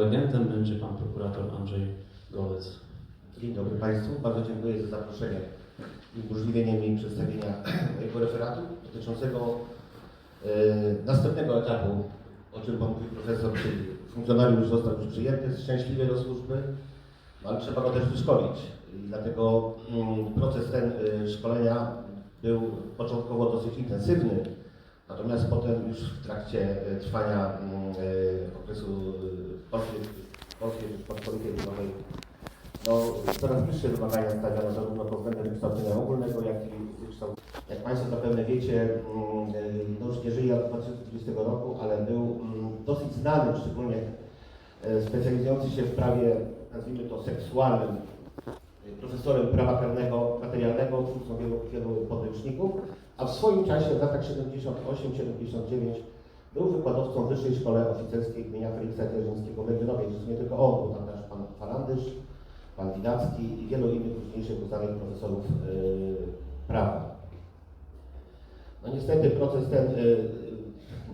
prelegentem będzie pan prokurator Andrzej Golec. Dzień dobry Państwu. Bardzo dziękuję za zaproszenie i umożliwienie mi przedstawienia mojego referatu dotyczącego e, następnego etapu, o czym Pan mówił profesor, czyli funkcjonariusz został już przyjęty szczęśliwie do służby, no, ale trzeba go też wyszkolić. I dlatego mm, proces ten e, szkolenia był początkowo dosyć intensywny, natomiast potem już w trakcie e, trwania mm, e, okresu e, Polskiej, Ludowej no, coraz wyższe wymagania stawiano zarówno pod względem wykształcenia ogólnego, jak i wykształcenia. Jak Państwo zapewne wiecie, mm, no już nie żyje od 2020 roku, ale był mm, dosyć znany, szczególnie specjalizujący się w prawie, nazwijmy to seksualnym, profesorem prawa karnego materialnego, twórcą wielu, wielu podręczników, a w swoim czasie w latach 78-79 był wykładowcą w Wyższej Szkole Oficerskiej imienia Feliksa Dzierżyńskiego w Legionowie. Nie tylko on, był tam też pan Falandysz, pan Widacki i wielu innych późniejszych uznanych profesorów yy, prawa. No niestety proces ten yy,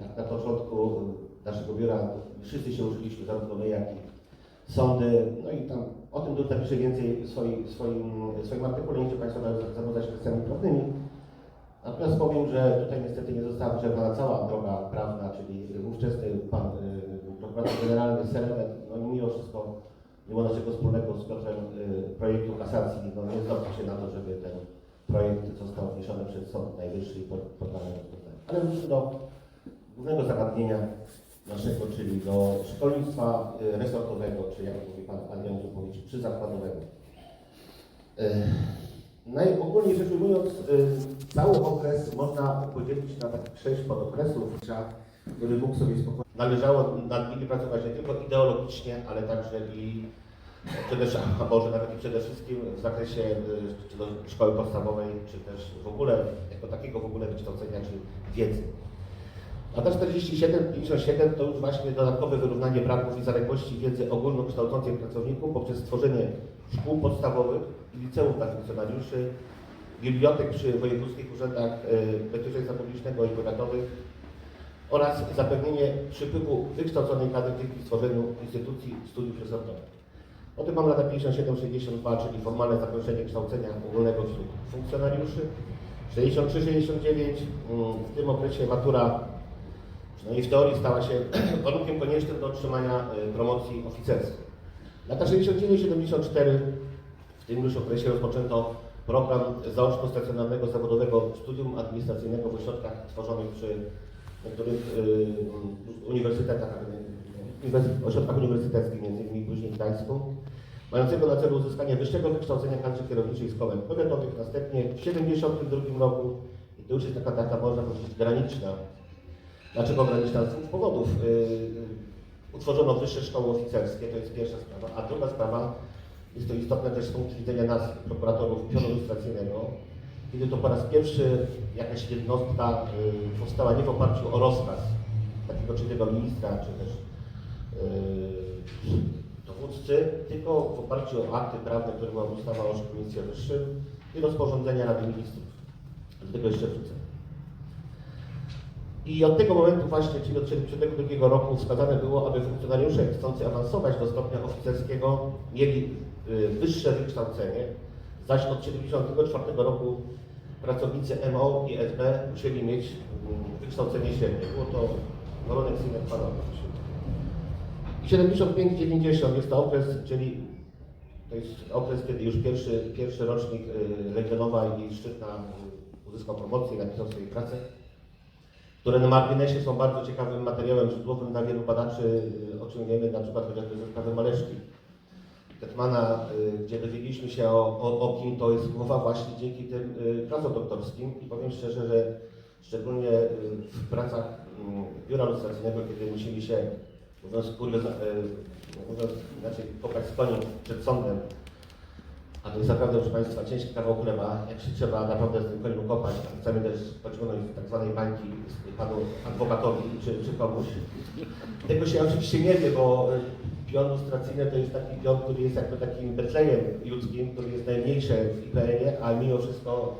na, na początku naszego biura wszyscy się użyliśmy, zarówno my, jak i sądy, no i tam o tym Dur napisze więcej w swoim, swoim, swoim artykule, nie chcę Państwa zanudzać kwestiami prawnymi. Natomiast powiem, że tutaj niestety nie została wyczerpana cała droga prawna, czyli ówczesny pan yy, prokurator generalny Seremet, no mimo wszystko mimo naszego wspólnego z Piotrem y, projektu kasacji, no nie zdobył się na to, żeby ten projekt został wniesiony przed Sąd Najwyższy i pod- poddany rozpoznaniu. Ale wróćmy do głównego zagadnienia naszego, czyli do szkolnictwa y, resortowego, czy jak mówi Pan Adrian Zupowicz, przyzakładowego. Y, Najogólniej rzecz ujmując, y, cały okres można podzielić na takich sześć podokresów, który mógł sobie spokojnie. Należało nad nimi pracować nie tylko ideologicznie, ale także i przede wszystkim, nawet i przede wszystkim w zakresie y, czy szkoły podstawowej, czy też w ogóle, jako takiego w ogóle wykształcenia, czy wiedzy. Lata 47-57 to już właśnie dodatkowe wyrównanie braków i zaległości wiedzy ogólnokształcącej pracowników poprzez stworzenie szkół podstawowych i liceów dla funkcjonariuszy, bibliotek przy wojewódzkich urzędach bezpieczeństwa publicznego i powiatowych oraz zapewnienie przypływu wykształconej kadry dzięki stworzeniu instytucji studiów resortowych. Potem mamy lata 57-62, czyli formalne zakończenie kształcenia ogólnego wśród funkcjonariuszy. 63-69, mm, w tym okresie matura, przynajmniej w teorii, stała się warunkiem koniecznym do otrzymania y, promocji oficerskiej. Lata 69-74, w tym już okresie rozpoczęto program zaoczno-stacjonarnego zawodowego studium administracyjnego w ośrodkach tworzonych przy niektórych y, uniwersytetach, uniwersytet, ośrodkach uniwersyteckich, innymi później w Gdańsku, mającego na celu uzyskanie wyższego wykształcenia kadry kierowniczej z powiatowych. Następnie w 1972 roku, i to już jest taka data, można powiedzieć, graniczna. Dlaczego graniczna? Z dwóch powodów. Y, utworzono wyższe szkoły oficerskie, to jest pierwsza sprawa, a druga sprawa, jest to istotne też z punktu widzenia nas, prokuratorów pionu lustracyjnego, kiedy to po raz pierwszy jakaś jednostka y, powstała nie w oparciu o rozkaz takiego czy tego ministra, czy też y, dowódcy, tylko w oparciu o akty prawne, które była ustawa o szkolnictwie wyższym i rozporządzenia Rady Ministrów z tego jeszcze wrócę. I od tego momentu właśnie, czyli od 1972 roku wskazane było, aby funkcjonariusze chcący awansować do stopnia oficerskiego mieli y, wyższe wykształcenie, zaś od 1974 roku pracownicy MO i SB musieli mieć mm, wykształcenie średnie. Było to warunek sine qua non. I 75-90 jest to okres, czyli to jest okres, kiedy już pierwszy, pierwszy rocznik y, Legionowa i Szczytna uzyskał promocję i napisał swoje prace, które na marginesie są bardzo ciekawym materiałem źródłowym dla wielu badaczy, y, o czym wiemy na przykład chociażby ze sprawy Maleszki. Hetmana, y, gdzie dowiedzieliśmy się o, o, o kim to jest mowa właśnie dzięki tym y, pracom doktorskim i powiem szczerze, że szczególnie w pracach mm, biura lustracyjnego, kiedy musieli się, mówiąc kurwa, mówiąc inaczej, kopać z koniem przed sądem, a to jest naprawdę, proszę Państwa, ciężki kawał chleba, jak się trzeba naprawdę z tym koniem kopać, chcemy też pociągnąć z tak zwanej bańki panu adwokatowi czy, czy komuś. Tego się oczywiście nie wie, bo y, pion lustracyjny to jest taki pion, który jest jakby takim betlejem ludzkim, który jest najmniejszy w IPN-ie, a mimo wszystko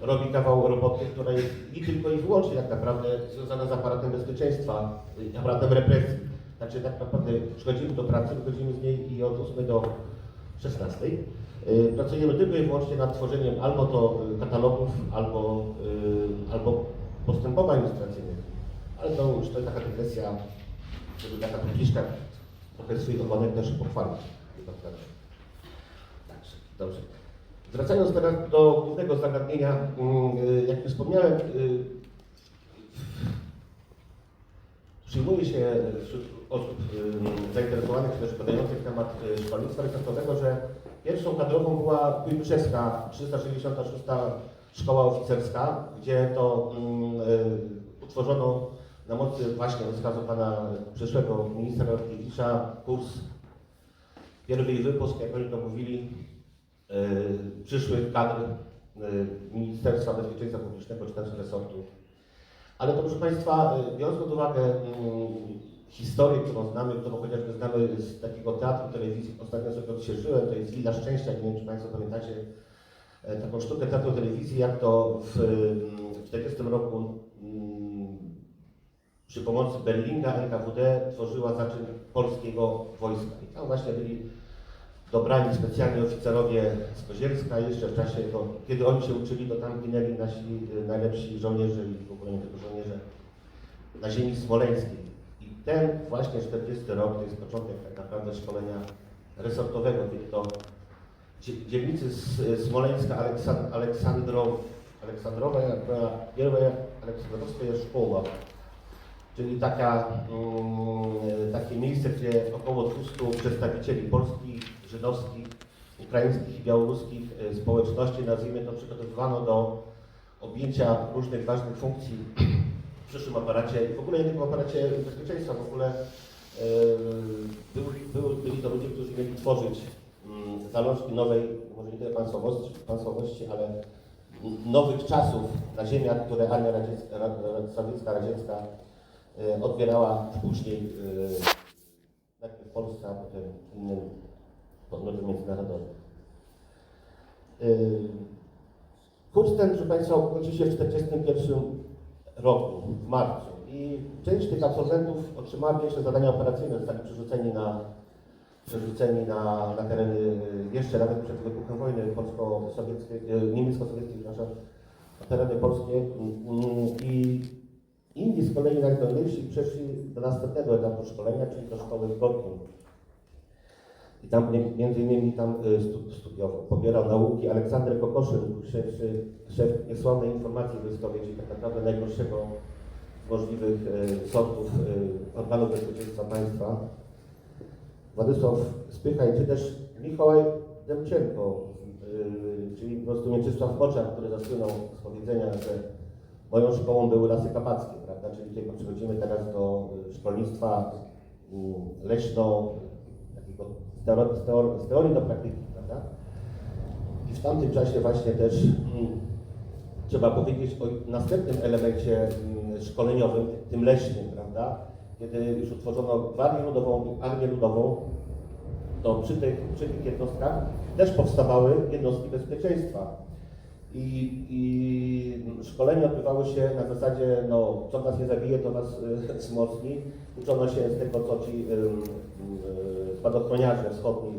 robi kawał roboty, która jest i tylko i wyłącznie tak naprawdę związana z aparatem bezpieczeństwa, y, aparatem represji. Znaczy tak naprawdę przychodzimy do pracy, wychodzimy z niej i od 8 do 16. Y, Pracujemy tylko i wyłącznie nad tworzeniem albo to y, katalogów, albo, y, albo postępowań ilustracyjnych. Ale to już to taka dygresja, żeby taka publiczka trochę swój ogonek też pochwalić. Także, dobrze. Wracając teraz do głównego zagadnienia, mm, jak już wspomniałem, y, Przyjmuje się wśród osób y, zainteresowanych czy też badających temat y, szkolnictwa resortowego, że pierwszą kadrową była Kujbyczewska 366 Szkoła Oficerska, gdzie to mm, utworzono na mocy właśnie rozkazu pana przyszłego ministra Rodkiewicza kurs pierwszy wypust, jak oni to mówili, przyszłych kadr Ministerstwa Bezpieczeństwa Publicznego czy też resortu ale to proszę Państwa, y, biorąc pod uwagę mm, historię, którą znamy, którą chociażby znamy z takiego teatru telewizji, ostatnio sobie odświeżyłem, to jest Willa Szczęścia, nie wiem czy Państwo pamiętacie e, taką sztukę teatru telewizji, jak to w 1940 roku mm, przy pomocy Berlinga NKWD tworzyła zaczyn polskiego wojska. I tam właśnie byli dobrani specjalni oficerowie z Kozielska. Jeszcze w czasie, to, kiedy oni się uczyli, to tam ginęli nasi y, najlepsi żołnierze i w ogóle nie tylko żołnierze na ziemi smoleńskiej. I ten właśnie 40 rok to jest początek tak naprawdę szkolenia resortowego, kiedy to dzie- dzielnicy y, Smoleńska Aleksan- Aleksandrow, Aleksandrowa była pierwsza aleksandrowska szkoła, czyli taka, mm, takie miejsce, gdzie około 200 przedstawicieli polskich, żydowskich, ukraińskich i białoruskich e, społeczności, nazwijmy to, przygotowywano do objęcia różnych ważnych funkcji w przyszłym aparacie i w ogóle nie tylko w aparacie bezpieczeństwa, w ogóle e, byli, byli, to ludzie, którzy mieli tworzyć mm, zalążki nowej, może nie tyle państwowości, państwowości ale nowych czasów na ziemiach, które Armia Radziecka, Radziecka e, odbierała później e, najpierw Polsce, a potem innym podmiotom międzynarodowym. E, Kurs ten, proszę Państwa, ukończył się w 1941 roku, w marcu i część tych absolwentów otrzymała pierwsze zadania operacyjne, zostali przerzuceni na, przerzuceni na, na tereny jeszcze nawet przed wybuchem wojny polsko-sowieckiej, niemiecko-sowieckiej, przepraszam, na tereny polskie Mm, i inni z kolei najdolniejsi przeszli do następnego etapu szkolenia, czyli do szkoły w Gorkim. I tam mi- między innymi tam y, stu- studiował, pobierał nauki Aleksander Kokoszyn, szef, szef niesławnej informacji wojskowej, czyli tak naprawdę najgorszego z możliwych y, sortów y, organów bezpieczeństwa państwa. Władysław Spychaj, czy też Mikołaj Demczenko, y, czyli po prostu Mieczysław Moczar, który zasłynął z powiedzenia, że moją szkołą były lasy kapackie, prawda? Czyli tutaj przechodzimy teraz do y, szkolnictwa y, leśno, takiego z teorii, do praktyki, prawda? I w tamtym czasie właśnie też mm, trzeba powiedzieć o następnym elemencie mm, szkoleniowym, tym leśnym, prawda? Kiedy już utworzono Gwardię Ludową Armię Ludową, to przy tych, przy tych jednostkach też powstawały jednostki bezpieczeństwa. I, I szkolenia odbywały się na zasadzie, no, co was nie zabije, to was y, wzmocni. Uczono się z tego, co ci y, y, spadochroniarze wschodni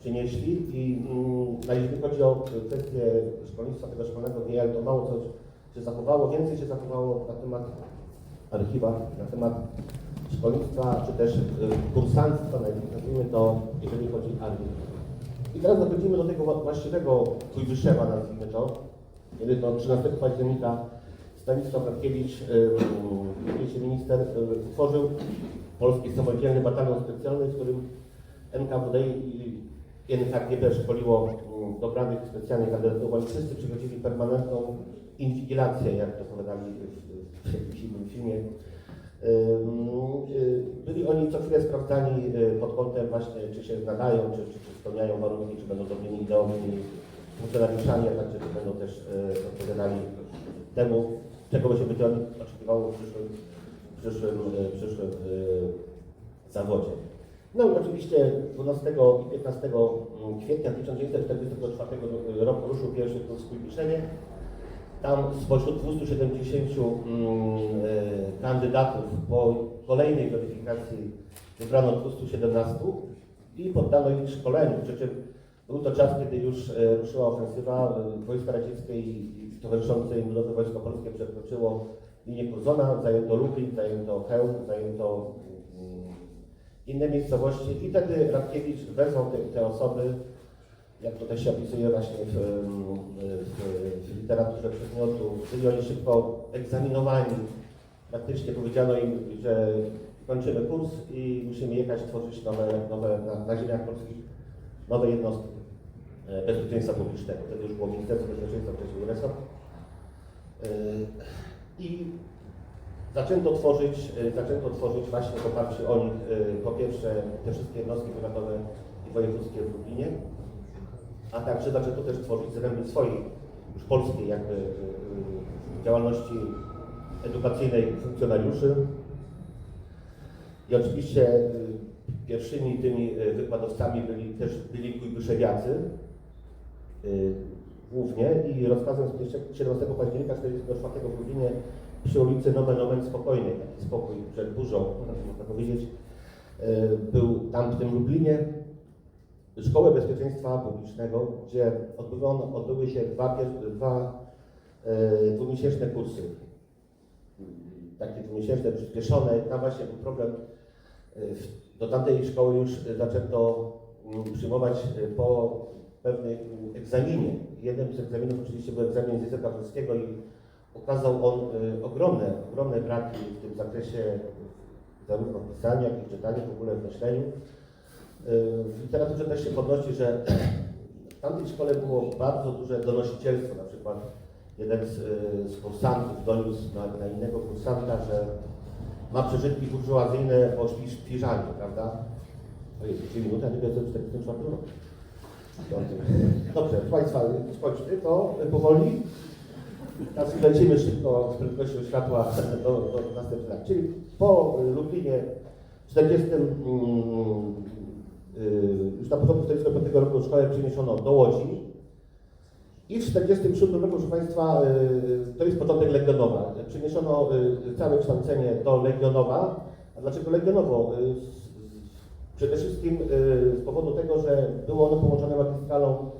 przynieśli. I y, a jeżeli chodzi o kwestię szkolnictwa tego szkolnego w to mało co się zachowało. Więcej się zachowało na temat archiwa, na temat szkolnictwa, czy też y, kursantstwa, nazwijmy to, jeżeli chodzi o armię. I teraz dochodzimy do tego wła- właściwego Kujwyszewa, nazwijmy to, kiedy to 13 października Stanisław Radkiewicz, wiceminister, yy, utworzył Polski Samodzielny Batalion Specjalny, w którym NKWD i NKGB szkoliło dobranych specjalnych kadetów. Wszyscy przechodzili permanentną inwigilację, jak to powiadali w, jakimś filmie. Y, Byli oni co chwilę sprawdzani y, pod kątem właśnie, czy się nadają, czy, czy, czy spełniają warunki, czy będą dobrymi ideowymi funkcjonariuszami, a także będą też y, odpowiadali temu, czego się będzie oczekiwało w przyszłym, przyszłym, y, przyszłym y, zawodzie. No i oczywiście 12 i 15 kwietnia 1944 roku ruszył pierwszy kurs w Kujbiszewie. Tam spośród 270 mm, e, kandydatów po kolejnej weryfikacji wybrano 217 i poddano ich szkoleniu. Przy czym był to czas, kiedy już e, ruszyła ofensywa e, wojska radzieckie i towarzyszące im Ludowe Wojsko Polskie przekroczyło linię Curzona, zajęto Lublin, zajęto Chełm, zajęto mm, inne miejscowości i wtedy Radkiewicz wezwał te, te osoby, jak to też się opisuje właśnie w, w, w literaturze przedmiotu, byli oni szybko egzaminowani. Praktycznie powiedziano im, że kończymy kurs i musimy jechać tworzyć nowe, nowe na, na ziemiach polskich nowe jednostki bezpieczeństwa publicznego. Wtedy już było Ministerstwo Bezpieczeństwa, wcześniej resort. E, I zaczęto tworzyć, e, zaczęto tworzyć właśnie w oparciu o nich e, po pierwsze te wszystkie jednostki powiatowe i wojewódzkie w Lublinie, a także zaczęto też tworzyć z swojej, już polskiej jakby działalności edukacyjnej funkcjonariuszy. I oczywiście pierwszymi tymi wykładowcami byli też byli kujbyszewiacy głównie i rozkazem z 17 października 1944 w Lublinie przy ulicy Nomen Omen Spokojnej, taki spokój przed burzą, można powiedzieć, y, był tam w tym Lublinie Szkołę Bezpieczeństwa Publicznego, gdzie odbywano, odbyły się dwa, dwa e, dwumiesięczne kursy. Takie dwumiesięczne, przyspieszone. Tam właśnie był problem. Do tamtej szkoły już zaczęto mm, przyjmować po pewnym egzaminie. Jednym z egzaminów oczywiście był egzamin z języka polskiego i okazał on e, ogromne, ogromne braki w tym zakresie zarówno w pisaniu, jak i w czytaniu, w ogóle w myśleniu. W literaturze też się podnosi, że w tamtej szkole było bardzo duże donosicielstwo. Na przykład jeden z, y, z kursantów doniósł na, na innego kursanta, że ma przeżytki burżuazyjne o śpi- śpiżaniu, prawda? Ojej, 2 minuty, a nie wiem, co 44 rok. Dobrze, proszę Państwa, skończmy to powoli. Teraz lecimy szybko z prędkością światła do, do następnych lat. Czyli po Lublinie w 40, mm, y, już na początku 45 roku szkołę przeniesiono do Łodzi i w 47 roku, proszę Państwa, y, to jest początek Legionowa. Przeniesiono y, całe kształcenie do Legionowa. A dlaczego Legionowo? Przede wszystkim z powodu tego, było ono połączone magistralą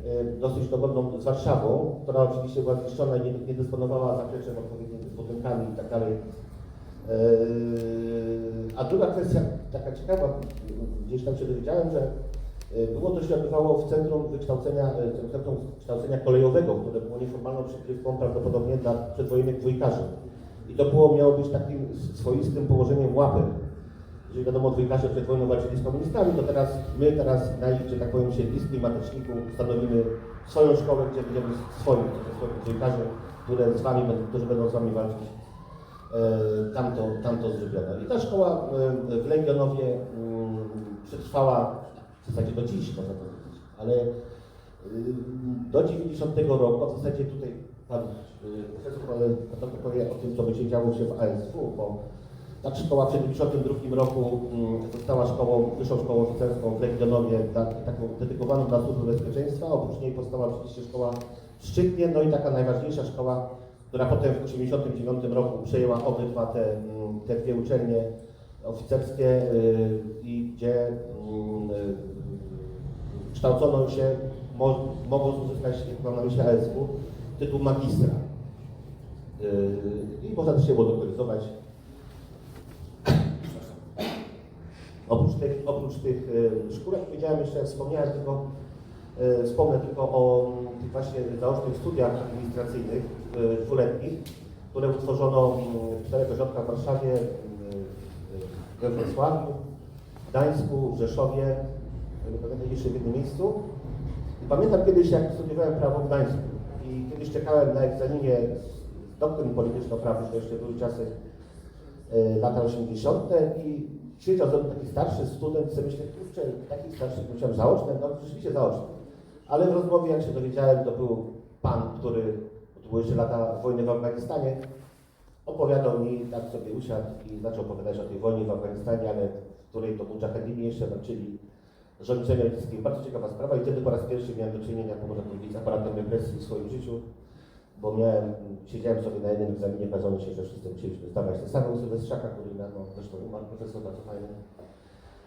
y, dosyć dogodną z Warszawą, która oczywiście była zniszczona i nie, nie dysponowała zapleczem odpowiednimi budynkami i tak dalej. Yy, A druga kwestia, taka ciekawa, gdzieś tam się dowiedziałem, że yy, było to się odbywało w Centrum Wykształcenia, Centrum Kształcenia Kolejowego, które było nieformalną przykrywką prawdopodobnie dla przedwojennych dwójkarzy. I to było, miało być takim swoistym położeniem łapy. Jeżeli wiadomo, dwójkarze przed wojną walczyli z komunistami, to teraz my teraz na ich, że tak powiem, siedlisku i mateczniku stanowimy swoją szkołę, gdzie będziemy swoich dwójkarzy, które z wami, którzy będą z wami walczyć e, tam to, tam to zrobiono. I ta szkoła e, w Legionowie mm, przetrwała w zasadzie do dziś, można powiedzieć, ale y, do 90 roku, w zasadzie tutaj pan profesor powie o tym, co będzie działo się w ASW, bo ta szkoła w 92 roku mm, została szkołą, wyższą szkołą oficerską w Legionowie, dla, taką dedykowaną dla służby bezpieczeństwa. Oprócz niej powstała oczywiście szkoła w Szczytnie, no i taka najważniejsza szkoła, która potem w 1989 roku przejęła obydwa te, mm, te dwie uczelnie oficerskie y, i gdzie mm, y, kształcono się, mo, mogąc uzyskać, jak mam na myśli ASW, tytuł magistra. Y, I można też się było doktoryzować. Oprócz tych, oprócz tych y, szkół, jak powiedziałem jeszcze, wspomniałem tylko, y, wspomnę tylko o tych właśnie zaocznych studiach administracyjnych y, dwuletnich, które utworzono w czterech ośrodkach w Warszawie, we Wrocławiu, w Gdańsku, w Rzeszowie, nie pamiętam jeszcze w jednym miejscu. I pamiętam kiedyś, jak studiowałem prawo w Gdańsku i kiedyś czekałem na egzaminie z doktryn polityczno-prawnych, to jeszcze były czasy lata 80. i siedział mną taki starszy student, sobie myślę, kurczę, takich starszych musiałem zaoczne, no rzeczywiście zaoczne. Ale w rozmowie, jak się dowiedziałem, to był pan, który, to były jeszcze lata wojny w Afganistanie, opowiadał mi, tak sobie usiadł i zaczął opowiadać o tej wojnie w Afganistanie, ale w której to mujahedini jeszcze walczyli z rządzeniem. Bardzo ciekawa sprawa i wtedy po raz pierwszy miałem do czynienia, bo można powiedzieć, z aparatem represji w swoim życiu, bo miałem, siedziałem sobie na jednym egzaminie, okazało się, że wszyscy musieliśmy zdawać ten sam Sylwestrzaka, który no, zresztą umarł profesor bardzo fajny.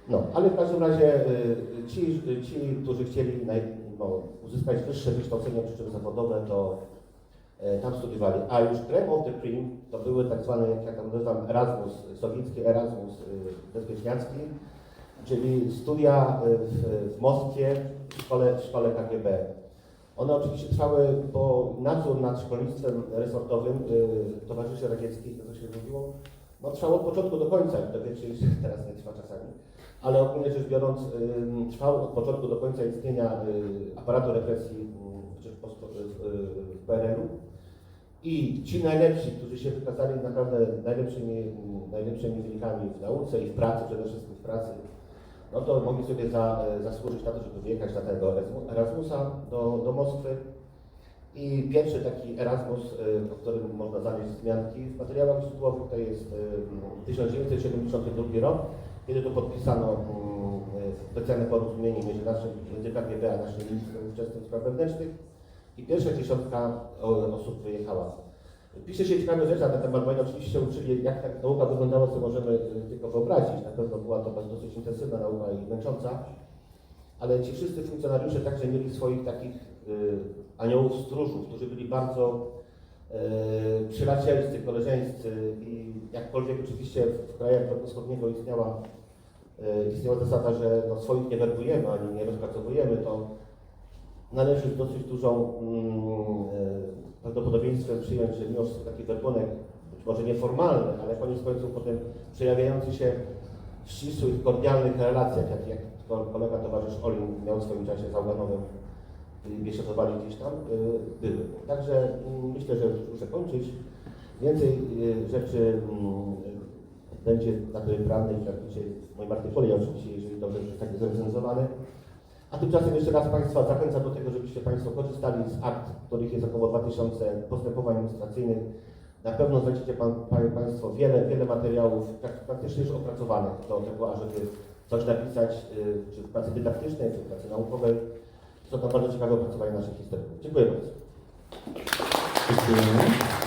No, ale w każdym razie y, ci, ci którzy chcieli naj, no, uzyskać wyższe wykształcenie, przy czym zawodowe, to tam studiowali. A już creme of the cream to były tak zwane, jak ja tam nazywam, Erasmus, sowiecki Erasmus y, bezpieczniacki, czyli studia y, w, w Moskwie w szkole, w szkole KGB. One oczywiście trwały, bo nadzór nad szkolnictwem resortowym y, towarzyszy radzieckich, to co się mówiło, no trwało od początku do końca, to wiecie, już teraz nie trwa czasami, ale ogólnie rzecz biorąc y, trwał od początku do końca istnienia y, aparatu represji y, w Rzeczypospo- y, PRL-u i ci najlepsi, którzy się wykazali naprawdę najlepszymi, najlepszymi wynikami w nauce i w pracy, przede wszystkim w pracy, no to mogli sobie za, e, zasłużyć na to, żeby wyjechać na tego Erasmu- Erasmusa do, do Moskwy. I pierwszy taki Erasmus, e, o którym można znaleźć wzmianki w materiałach źródłowych, to jest e, 1972 rok, kiedy to podpisano mm, e, specjalne porozumienie między naszym, KGB a naszym ministrem ówczesnym spraw wewnętrznych i pierwsza dziesiątka osób wyjechała. Pisze się ciekawe rzeczy na ten temat, oni oczywiście uczyli, jak ta nauka wyglądała, co możemy y, tylko wyobrazić. Na pewno była to dosyć intensywna nauka i męcząca, ale ci wszyscy funkcjonariusze także mieli swoich takich y, aniołów stróżów, którzy byli bardzo y, przyjacielscy, koleżeńscy i jakkolwiek oczywiście w krajach bloku wschodniego istniała, y, istniała zasada, że no, swoich nie werbujemy ani nie rozpracowujemy, to należy z dosyć dużą mm, e, prawdopodobieństwem przyjąć, że wszystko taki werbunek, być może nieformalny, ale koniec końców potem przejawiający się w ścisłych, kordialnych relacjach, jak, jak ko- kolega towarzysz Olin miał w swoim czasie z Auganowem i biesiadowali gdzieś tam, y, były. Także mm, myślę, że muszę kończyć. Więcej y, rzeczy mm, będzie na tej prawnej, dzisiaj w moim artykule, oczywiście, jeżeli dobrze zostanie zrecenzowane. A tymczasem jeszcze raz Państwa zachęcam do tego, żebyście Państwo korzystali z akt, których jest około 2000 postępowań administracyjnych. Na pewno znajdziecie pan, pa, Państwo wiele, wiele materiałów tak, praktycznie już opracowanych do tego, ażeby coś napisać, y, czy w pracy dydaktycznej, czy w pracy naukowej. Są to bardzo ciekawe opracowania naszych historyków. Dziękuję bardzo. Dziękujemy.